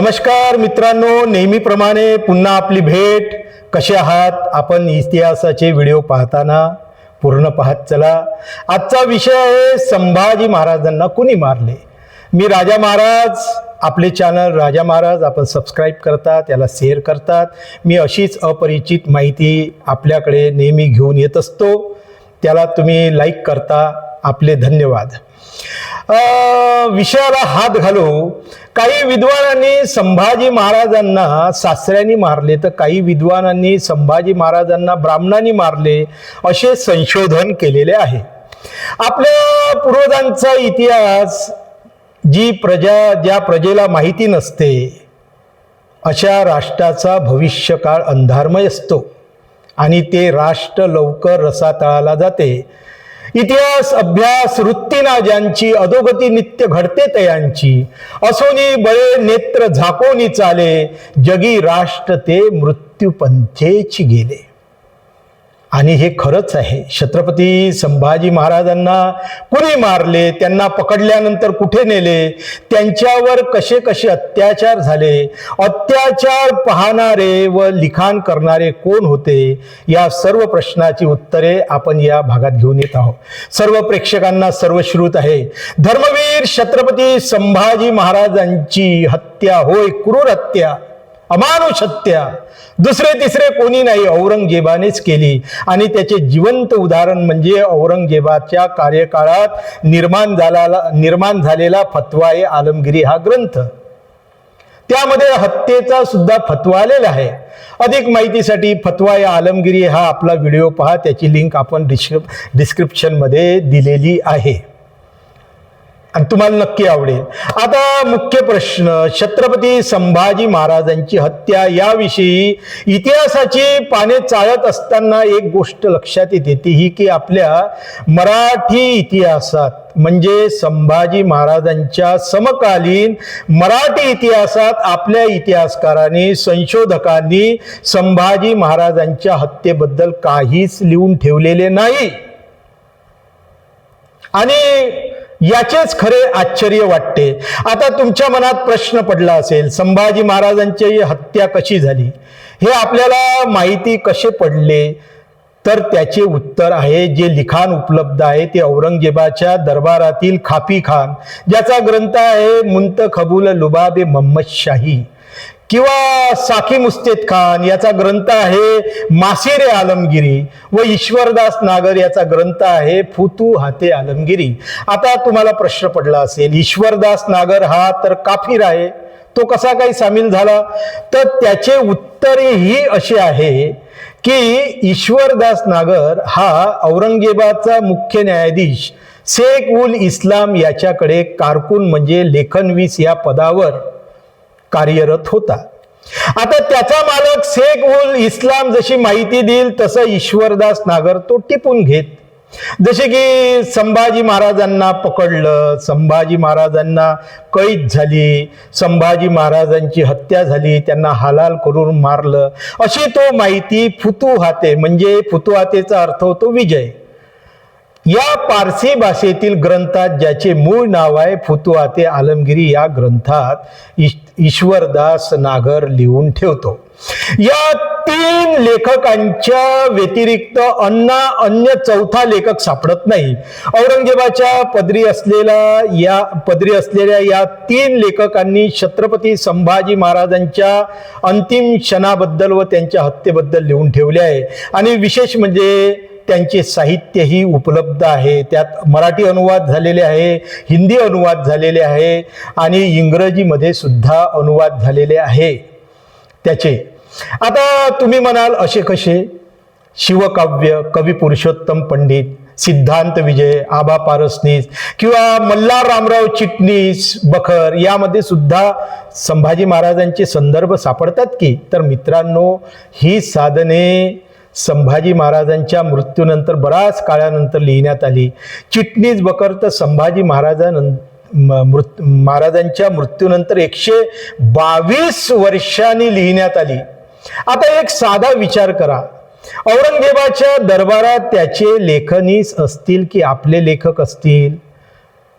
नमस्कार मित्रांनो नेहमीप्रमाणे पुन्हा आपली भेट. कसे आहात? आपण इतिहासाचे व्हिडिओ पाहताना पूर्ण पाहत चला. आजचा विषय आहे संभाजी महाराजांना कुणी मारले? मी राजा महाराज आपले चॅनल राजा महाराज आपण सबस्क्राईब करतात त्याला शेअर करतात. मी अशीच अपरिचित माहिती आपल्याकडे नेहमी घेऊन येत असतो. त्याला तुम्ही लाईक करता. आपले धन्यवाद. विषयाला हात घालू काही विद्वानांनी संभाजी महाराजांना सासऱ्यांनी मारले तर काही विद्वानांनी संभाजी महाराजांना ब्राह्मणांनी मारले असे संशोधन केलेले आहे. आपल्या पूर्वजांचा इतिहास जी प्रजा ज्या प्रजेला माहिती नसते अशा राष्ट्राचा भविष्यकाळ अंधारमय असतो आणि ते राष्ट्र लवकर रसातळाला जाते. इतिहास अभ्यास वृत्तीना ज्यांची अधोगती नित्य घडते तयांची. असोनी बळे नेत्र झाकोनी चाले जगी राष्ट्र ते मृत्यूपंथेची गेले. आणि हे खरंच आहे. छत्रपती संभाजी महाराजांना कुणी मारले? त्यांना पकडल्यानंतर कुठे नेले? त्यांच्यावर कसे कसे अत्याचार झाले? अत्याचार पाहणारे व लिखाण करणारे कोण होते? या सर्व प्रश्नाची उत्तरे आपण या भागात घेऊन येत आहोत. सर्व प्रेक्षकांना सर्वश्रुत आहे. धर्मवीर छत्रपती संभाजी महाराजांची हत्या होय क्रूर हत्या. अमानुषत्या. दुसरे तिसरे कोणी नाही औरंगजेबानेच केली. आणि त्याचे जिवंत उदाहरण म्हणजे औरंगजेबाच्या कार्यकाळात निर्माण झाला निर्माण झालेला फतवा ए आलमगिरी हा ग्रंथ. त्यामध्ये हत्येचा सुद्धा फतवा आलेला आहे. अधिक माहितीसाठी फतवा या आलमगिरी हा आपला व्हिडिओ पहा. त्याची लिंक आपण डिस्क्रिप डिस्क्रिप्शनमध्ये दिलेली आहे. आणि तुम्हाला नक्की आवडेल. आता मुख्य प्रश्न छत्रपती संभाजी महाराजांची हत्या याविषयी इतिहासाची पाने चाळत असताना एक गोष्ट लक्षात येते ती ही की आपल्या मराठी इतिहासात म्हणजे संभाजी महाराजांच्या समकालीन मराठी इतिहासात आपल्या इतिहासकारांनी संशोधकांनी संभाजी महाराजांच्या हत्येबद्दल काहीच लिहून ठेवलेले नाही. आणि याचेच खरे आश्चर्य वाटते. आता तुमच्या मनात प्रश्न पडला असेल संभाजी महाराजांची हत्या कशी झाली? हे आपल्याला माहिती कसे पडले? तर त्याचे उत्तर आहे जे लिखाण उपलब्ध आहे ते औरंगजेबाच्या दरबारातील खापी खान ज्याचा ग्रंथ आहे मुंतखबुल लुबाबे मोहम्मद शाही. किंवा साखी मुस्तेद खान याचा ग्रंथ आहे मासिरे आलमगिरी व ईश्वरदास नागर याचा ग्रंथ आहे फुतू हाते आलमगिरी. आता तुम्हाला प्रश्न पडला असेल ईश्वरदास नागर हा तर काफीर आहे तो कसा काही सामील झाला? तर त्याचे उत्तरही असे आहे की ईश्वरदास नागर हा औरंगजेबाचा मुख्य न्यायाधीश शेख उल इस्लाम याच्याकडे कारकून म्हणजे लेखनवीस या पदावर कार्यरत होता. आता त्याचा मालक शेख उल इस्लाम जशी माहिती देईल तसं ईश्वरदास नागर तो टिपून घेत. जसे की संभाजी महाराजांना पकडलं संभाजी महाराजांना कैद झाली संभाजी महाराजांची हत्या झाली त्यांना हालाल करून मारलं. अशी तो माहिती फुतुहाते म्हणजे फुतुहातेचा अर्थ होतो विजय. या पारसी भाषेतील ग्रंथात ज्याचे मूळ नाव आहे फुतुहाते आलमगिरी या ग्रंथात ईश- ईश्वरदास नागर लिहून ठेवतो. या तीन लेखकांच्या व्यतिरिक्त अन्ना अन्य चौथा लेखक सापडत नाही. औरंगजेबाच्या पदरी असलेला या पदरी असलेल्या या तीन लेखकांनी छत्रपती संभाजी महाराजांच्या अंतिम क्षणाबद्दल व त्यांच्या हत्येबद्दल लिहून ठेवले आहे. आणि विशेष म्हणजे त्यांचे साहित्यही उपलब्ध आहे. त्यात मराठी अनुवाद झालेले आहे हिंदी अनुवाद झालेले आहे आणि इंग्रजीमध्ये सुद्धा अनुवाद झालेले आहे. त्याचे. आता तुम्ही म्हणाल असे कसे? शिवकाव्य कवी पुरुषोत्तम पंडित सिद्धांत विजय आबा पारसनीस किंवा मल्हार रामराव चिटणीस बखर यामध्ये सुद्धा संभाजी महाराजांचे संदर्भ सापडतात की? तर मित्रांनो ही साधने संभाजी महाराजांच्या मृत्यूनंतर बराच काळानंतर लिहिण्यात आली. चिटणीस बकर तर संभाजी महाराजान मृत महाराजांच्या मृत्यूनंतर एकशे बावीस वर्षांनी लिहिण्यात आली. आता एक साधा विचार करा. औरंगजेबाच्या दरबारात त्याचे लेखनीस असतील की आपले लेखक असतील?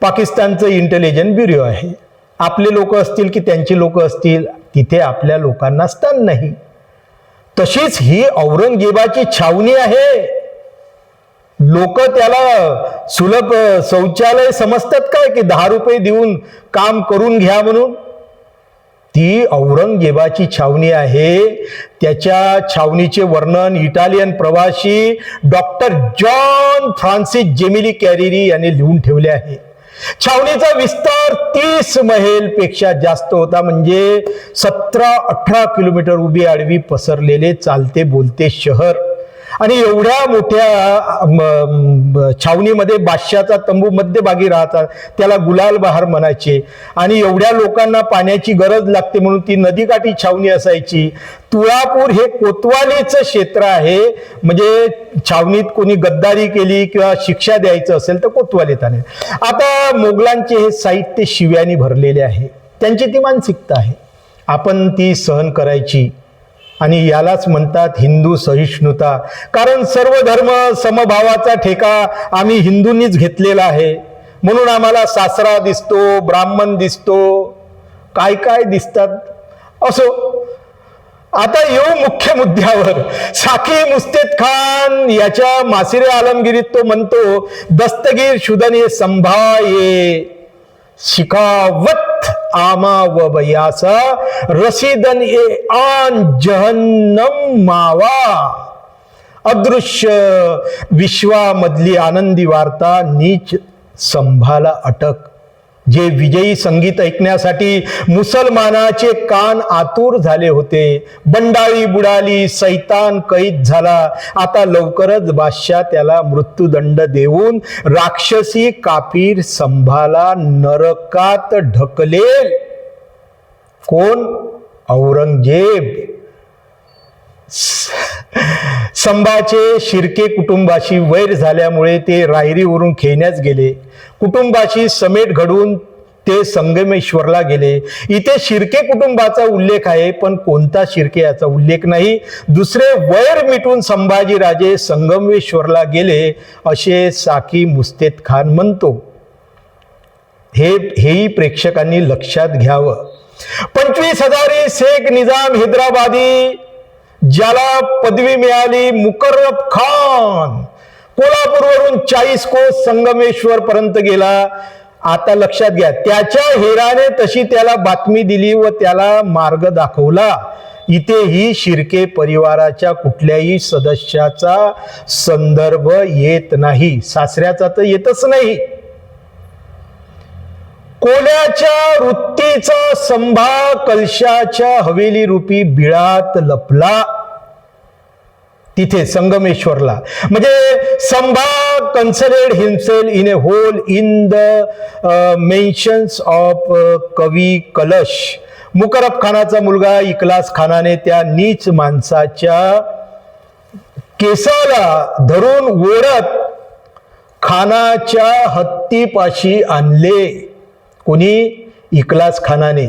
पाकिस्तानचं इंटेलिजन्स ब्युरो आहे. आपले लोक असतील की त्यांची लोक असतील? तिथे आपल्या लोकांना स्थान नाही. तशीच ही औरंगजेबाची छावणी आहे. लोक त्याला सुलभ शौचालय समजतात काय की दहा रुपये देऊन काम करून घ्या म्हणून? ती औरंगजेबाची छावणी आहे. त्याच्या छावणीचे वर्णन इटालियन प्रवासी doctor John Francis Gemelli Careri यांनी लिहून ठेवले आहे. छावणीचा विस्तार तीस मैलपेक्षा जास्त होता. म्हणजे सतरा अठरा किलोमीटर उभी आडवी पसरलेले चालते बोलते शहर. आणि एवढ्या मोठ्या म, छावणीमध्ये बादशाचा तंबू मध्यभागी राहतात त्याला गुलाल बहार म्हणायचे. आणि एवढ्या लोकांना पाण्याची गरज लागते म्हणून ती नदीकाठी छावणी असायची. तुळापूर हे कोतवालीचं क्षेत्र आहे. म्हणजे छावणीत कोणी गद्दारी केली किंवा शिक्षा द्यायचं असेल तर कोतवालीत आले आता मोगलांचे हे साहित्य शिव्यानी भरलेले आहे. त्यांची ती मानसिकता आहे. आपण ती सहन करायची. आणि यालाच म्हणतात हिंदू सहिष्णुता. कारण सर्व धर्म समभावाचा ठेका आम्ही हिंदूंनीच घेतलेला आहे. म्हणून आम्हाला सासरा दिसतो ब्राह्मण दिसतो. काय काय दिसतात? असो. आता येऊ मुख्य मुद्द्यावर. साखी मुस्तेद खान याच्या मासिरे आलमगिरीत तो म्हणतो दस्तगीर शुदने संभाये शिकावत. आमा व बयासा रसीदन ए आन जहन्नम मावा। अदृश्य विश्वामधली आनंदी वार्ता नीच संभाला अटक। जे विजयी संगीत ऐकण्यासाठी मुसलमानाचे कान आतुर झाले होते. बंडाळी बुडाली सैतान कैद झाला. आता लवकरच बादशाह त्याला मृत्यूदंड देऊन राक्षसी कापीर संभाला नरकात ढकलेल. कोण? औरंगजेब. संभाचे शिर्के कुटुंबाशी वैर झाल्यामुळे ते रायरीवरून खेळण्यास गेले. कुटुंबाशी समेट घडून ते संगमेश्वरला गेले. इथे शिर्के कुटुंबाचा उल्लेख आहे पण कोणता शिर्के याचा उल्लेख नाही? दुसरे वैर मिटून संभाजीराजे संगमेश्वरला गेले असे साकी मुस्तेद खान म्हणतो. हे हेही प्रेक्षकांनी लक्षात घ्यावं. पंचवीस हजारी शेख निजाम हैदराबादी ज्याला पदवी मिळाली मुकर्रब खान. कोल्हापूरवरून चाळीस कोस संगमेश्वर पर्यंत गेला. आता लक्षात घ्या त्याच्या हेराने तशी त्याला बातमी दिली व त्याला मार्ग दाखवला. इथेही शिर्के परिवाराच्या कुठल्याही सदस्याचा संदर्भ येत नाही. सासऱ्याचा तर येतच नाही. कोल्याच्या वृत्तीचा संभा कलशाच्या हवेली रूपी बिळात लपला? तिथे संगमेश्वरला. म्हणजे Sambha concealed himself in a hole in the mansions of Kavi Kalash. Mukarrab खानाचा मुलगा इकलास खानाने त्या नीच माणसाच्या केसाला धरून ओढत खानाच्या हत्तीपाशी आणले. कोणी इकलास खानाने.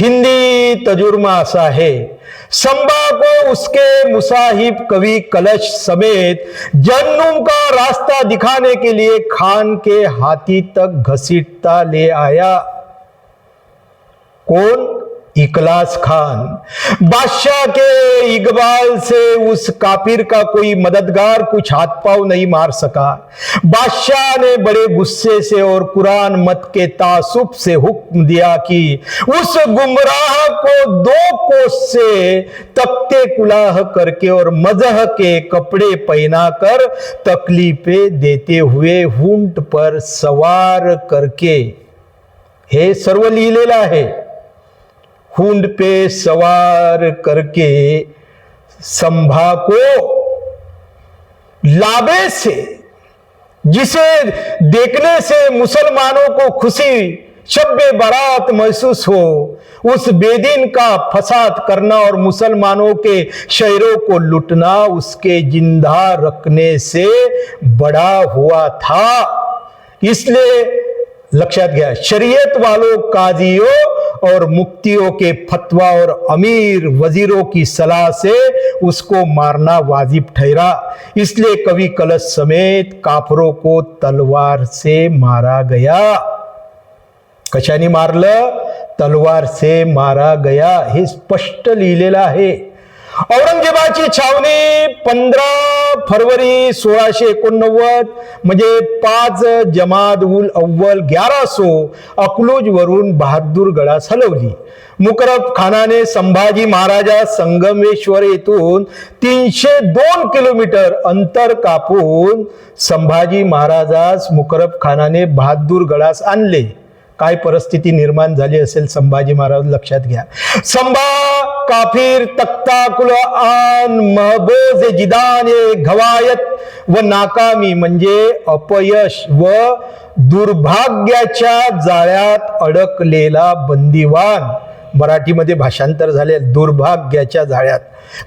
हिंदी तजुर्मा असा है संबा को उसके मुसाहिब कवि कलश समेत जन्नुम का रास्ता दिखाने के लिए खान के हाथी तक घसीटता ले आया. कौन? इकलास खान। बादशाह के इकबाल से उस काफिर का कोई मददगार कुछ हाथ पाव नहीं मार सका। बादशाह ने बड़े गुस्से से और कुरान मत के तासुब से हुक्म दिया कि उस गुमराह को दो कोस से तख्ते कुलाह करके और मजह के कपड़े पहनाकर तकलीफे देते हुए हुंट पर सवार करके। हे सर्व लिहिलेलं आहे हुंड पे सवार करके संभा को लाबे से, जिसे देखने से मुसलमानों को खुशी, शब्बे बारात महसूस हो, उस बेदीन का फसाद करना और मुसलमानों के शहरों को लुटना उसके ज़िंदा रखने से बड़ा हुआ था। इसलिए लक्षात घ्या शरीयत वालों, काजियों और मुक्तियों के फतवा और अमीर वजीरों की सलाह से उसको मारना वाजिब ठहरा। इसलिए कवि कलश समेत काफरों को तलवार से मारा गया। कशाने मारलं, तलवार से मारा गया। हे स्पष्ट लिहिलेलं आहे औरंगजेबाची छावणी पंधरा फरवरी सोळाशे एकोणनव्वद म्हणजे पाच जमाद उल अव्वल ग्यारा सो अकलूजवरून बहादूर गडास हलवली मुकरब खानाने संभाजी महाराजा संगमेश्वर येथून तीनशे दोन किलोमीटर अंतर कापून संभाजी महाराजास मुकरब खानाने बहादूर गडास आणले. काय परिस्थिती निर्माण झाली असेल संभाजी महाराज लक्षात घ्या. संभा काफिर तख्ता कुल आन महबोज जिदाने घवायत व नाकामी म्हणजे अपयश व दुर्भाग्याच्या जाळ्यात अडकलेला बंदिवान. मराठीमध्ये भाषांतर झाले दुर्भाग्याच्या जाळ्यात.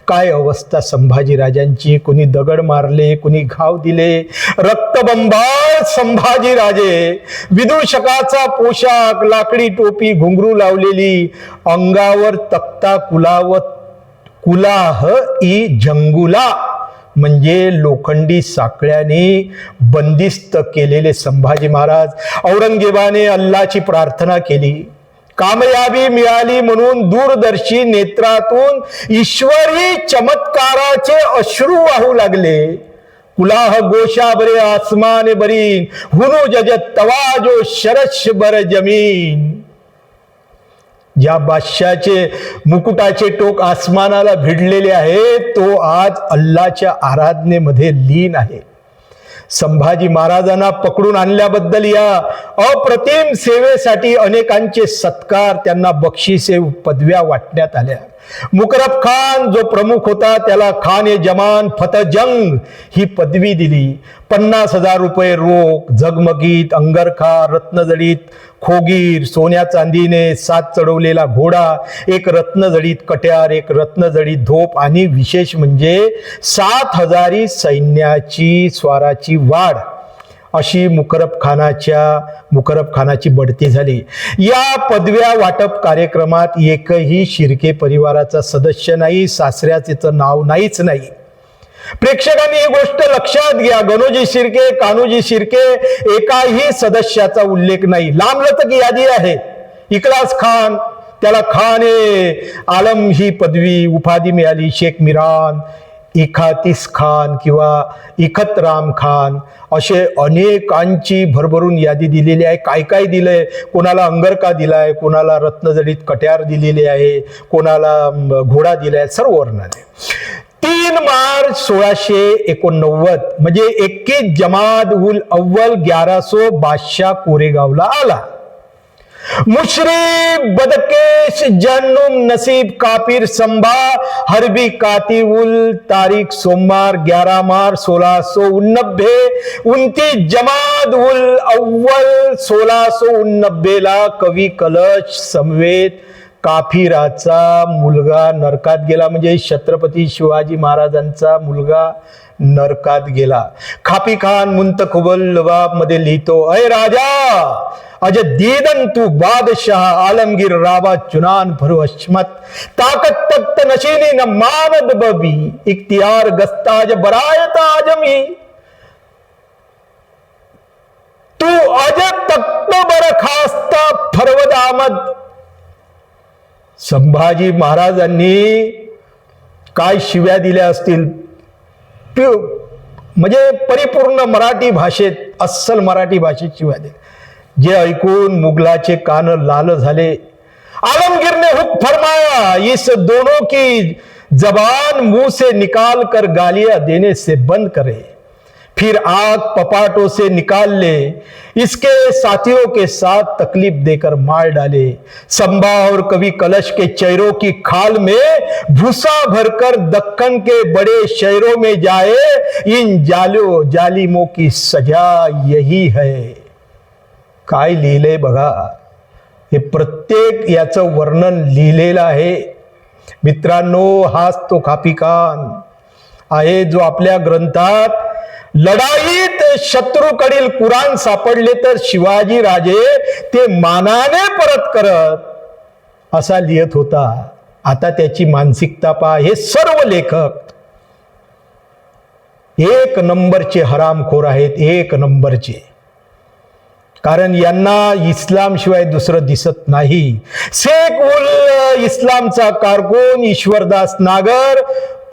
काय अवस्था संभाजीराजांची? कुणी दगड मारले कुणी घाव दिले? रक्तबंबाळ संभाजीराजे विदूषकाचा पोशाख लाकडी टोपी घुंगरू लावलेली अंगावर तक्ता कुलावत कुलाह ई जंगुला. म्हणजे लोखंडी साखळ्याने बंदिस्त केलेले संभाजी महाराज औरंगजेबाने अल्लाची प्रार्थना केली. कामयाबी मिळाली म्हणून दूरदर्शी नेत्रातून ईश्वरी चमत्काराचे अश्रू वाहू लागले. कुलाह गोशा बरे आसमान बरीन हुनु जज तवाजो शरश बर जमीन. ज्या बादशाचे मुकुटाचे टोक आसमानाला भिडलेले आहे तो आज अल्लाच्या आराधनेमध्ये लीन आहे. संभाजी महाराजांना पकडून आणल्याबद्दल या अप्रतिम सेवेसाठी अनेकांचे सत्कार त्यांना बक्षिसे पदव्या वाटण्यात आल्या. मुकरब खान जो प्रमुख होता त्याला खान ए जमान फतजंग ही पदवी दिली. पन्नास हजार रुपये रोख झगमगीत अंगरखा रत्नजडीत खोगीर सोन्या चांदीने सात चढवलेला घोडा एक रत्नजडीत कट्यार एक रत्नजडीत धोप आणि विशेष म्हणजे सात हजारी सैन्याची स्वाराची वाढ. अशी मुकरब खानाच्या मुकरब खानाची बढती झाली. या पदव्या वाटप कार्यक्रमात एकही शिर्के परिवाराचा सदस्य नाही सासऱ्याचं नाव नाहीच नाही. प्रेक्षकांनी ही गोष्ट लक्षात घ्या. गणोजी शिर्के कान्होजी शिर्के एकाही सदस्याचा उल्लेख नाही. लांबलचक यादी आहे. इकलास खान त्याला खान ए. आलम ही पदवी उपाधी मिळाली. शेख मिरान इखातीस खान किंवा इखत राम खान असे अनेकांची भरभरून यादी दिलेली आहे. काय काय दिलंय? कोणाला अंगरका दिलाय कोणाला रत्नजडीत कट्यार दिलेले आहे कोणाला घोडा घोडा दिलाय सर्व वर्णन. तीन मार्च सोळाशे एकोणनव्वद म्हणजे एक्कीस जमाद उल अव्वल ग्यारासो बादशाह कोरेगावला आला. मुशरी बदकेश जन्नुम नसीब कापिर संभा हरबी कातिउल तारीख सोमवार 11 मार्च सोलह सो उन्नबे उनतीस जमाद उल अव्वल सोलह सो उन्नबे ला कवी कलश समवेत काफिराचा मुलगा नरकात गेला. म्हणजे छत्रपती शिवाजी महाराजांचा मुलगा नरकात गेला. खापी खान मुंतखुबल लबाबमध्ये लिहितो अय राजा अज दीदन तू बादशाह आलमगीर राबा चुनान भरो अश्मत। ताकत तख्त नशीली न मानद बबी। इख्तियार गस्ताज बरायत आजमी। तू अज तख्त बर खास्ता फरवद आमद। संभाजी महाराजांनी काय शिव्या दिल्या असतील? म्हणजे परिपूर्ण मराठी भाषेत अस्सल मराठी भाषेत शिव्या दिल्या. जे ऐकून मुघलाचे कान लाल झाले. आलमगीर ने हुक फरमाया, इस दोनों की जबान मुँह से निकाल कर गालियाँ देने से बंद करे। फिर आग पपाटों से निकाल ले, इसके साथियों के साथ तकलीफ़ देकर मार डाले। संभा और कवि कलश के चेहरों की खाल में भूसा भरकर दक्कन के बड़े शहरों में जाए, इन जालो जालिमों की सजा यही है। काय लिहिलंय बघा. हे प्रत्येक याचं वर्णन लिहिलेलं आहे. मित्रांनो हाच तो खापिकान. आहे जो आपल्या ग्रंथात लढाईत शत्रूकडील कुराण सापडले तर शिवाजी राजे ते मानाने परत करत. असा लिहित होता. आता त्याची मानसिकता पहा. हे सर्व लेखक एक नंबरचे हरामखोर आहेत एक नंबरचे. कारण यांना इस्लामशिवाय दुसरं दिसत नाही. शेख उल इस्लामचा कारकून ईश्वरदास नागर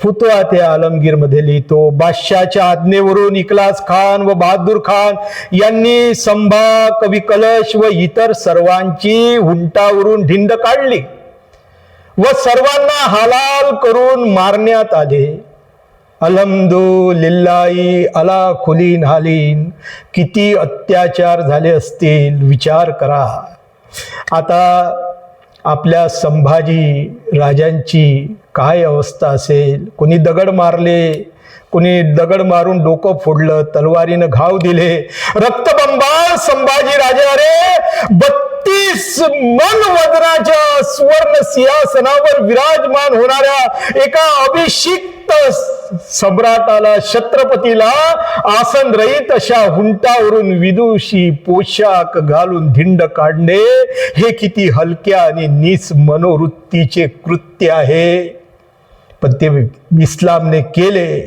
फुतवा ते आलमगीरमध्ये लिहितो. बादशाच्या आज्ञेवरून इकलास खान व बहादूर खान यांनी संभा कवी कलश व इतर सर्वांची हुंटावरून ढिंड काढली व सर्वांना हालाल करून मारण्यात आले. अलमदो लिल्लाई अला खुलीन हालीन. किती अत्याचार झाले असतील विचार करा. आता आपल्या संभाजी राजांची काय अवस्था असेल? कोणी दगड मारले? कोणी दगड मारून डोकं फोडलं तलवारीनं घाव दिले? रक्तबंबाळ संभाजी राजा रे बत्तीस मन वदनाच्या सुवर्ण सिंहासनावर विराजमान होणाऱ्या एका अभिषिक्त सम्राटाला छत्रपतीला आसन रहित अशा हुंटावरून विदुषी पोशाख घालून धिंड काढणे हे किती हलक्या आणि निस मनोवृत्तीचे कृत्य आहे. पण ते इस्लामने केले.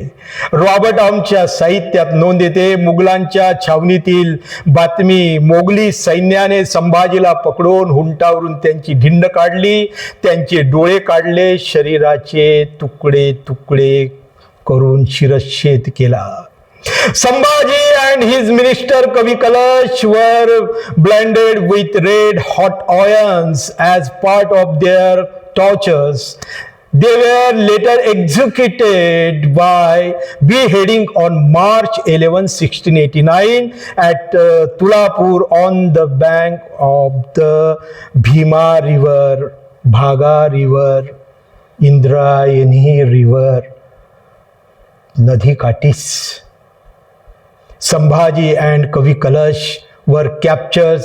रॉबर्ट आमच्या साहित्यात नोंद येते मुघलांच्या छावणीतील बातमी मोगली सैन्याने संभाजीला पकडून हुंटावरून त्यांची ढिंड काढली त्यांचे डोळे काढले शरीराचे तुकडे तुकडे करून शिरच्छेद केला. Sambhaji and his minister Kavi Kalash were blinded with red hot irons as part of their tortures they were later executed by beheading on March eleven sixteen eighty nine at Tulapur on the bank of the Bhima river Bhaga river Indrayani river Katis. Sambhaji and Kavi Kalash were captured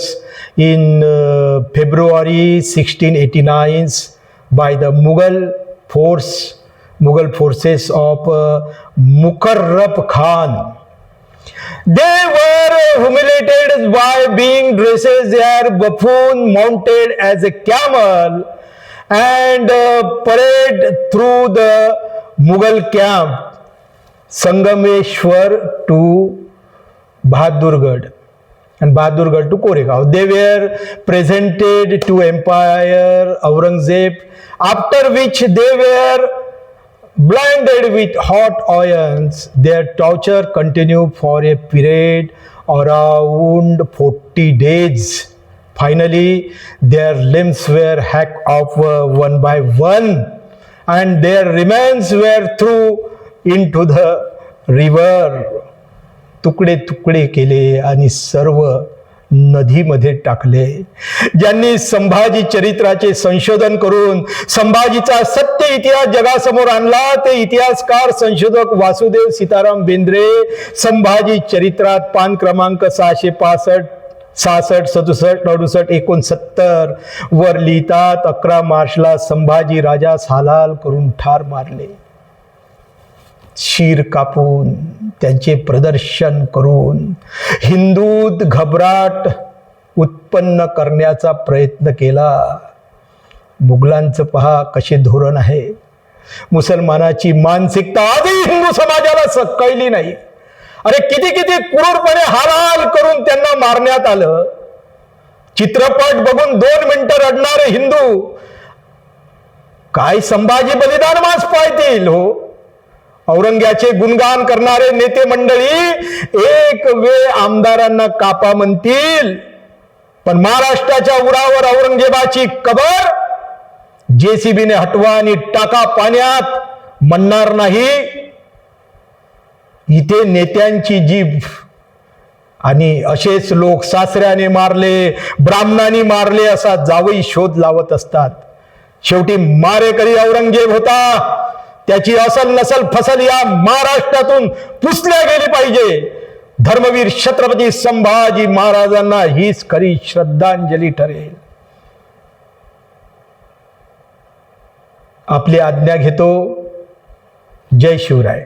in uh, February 1689 by the Mughal force, Mughal forces of uh, Mukarrab Khan. They were humiliated by being dressed as buffoon mounted as a camel and uh, parade through the Mughal camp Sangameshwar to Bahadurgarh and Bahadurgarh to Koregaon. They were presented to Empire Aurangzeb, after which they were blinded with hot irons. Their torture continued for a period around 40 days. Finally, their limbs were hacked off one by one, and their remains were into the river तुकडे तुकडे केले आणि सर्व नदीमध्ये टाकले. ज्यांनी संभाजी चरित्राचे संशोधन करून संभाजीचा सत्य इतिहास जगासमोर आणला ते इतिहासकार संशोधक वासुदेव सीताराम बेंद्रे संभाजी चरित्रात पान क्रमांक सहाशे पासष्ट सहासष्ट सदुसष्ट अडुसष्ट एकोणसत्तर वर लिहितात अकरा मार्चला संभाजी राजास हालाल करून ठार मारले. शीर कापून त्यांचे प्रदर्शन करून हिंदूत घबराट उत्पन्न करण्याचा प्रयत्न केला. मुघलांचं पहा कसे धोरण आहे. मुसलमानाची मानसिकता आजही हिंदू समाजाला सकळली नाही. अरे किती किती क्रूरपणे हालाल करून त्यांना मारण्यात आलं. चित्रपट बघून दोन मिनिटं रडणारे हिंदू काय संभाजी बलिदान मास पाहतील हो? औरंग्याचे गुणगान करणारे नेते मंडळी एक वेळ आमदारांना कापा म्हणतील. पण महाराष्ट्राच्या उरावर औरंगजेबाची कबर जेसीबीने हटवा आणि टाका पाण्यात म्हणणार नाही. इथे नेत्यांची जीभ. आणि असेच लोक सासऱ्याने मारले ब्राह्मणाने मारले असा जावई शोध लावत असतात. शेवटी मारेकरी औरंगजेब होता. त्याची असल नसल फसल या महाराष्ट्रातून पुसल्या गेली पाहिजे. धर्मवीर छत्रपती संभाजी महाराजांना हीच खरी श्रद्धांजली ठरेल. आपली आज्ञा घेतो. जय शिवराय.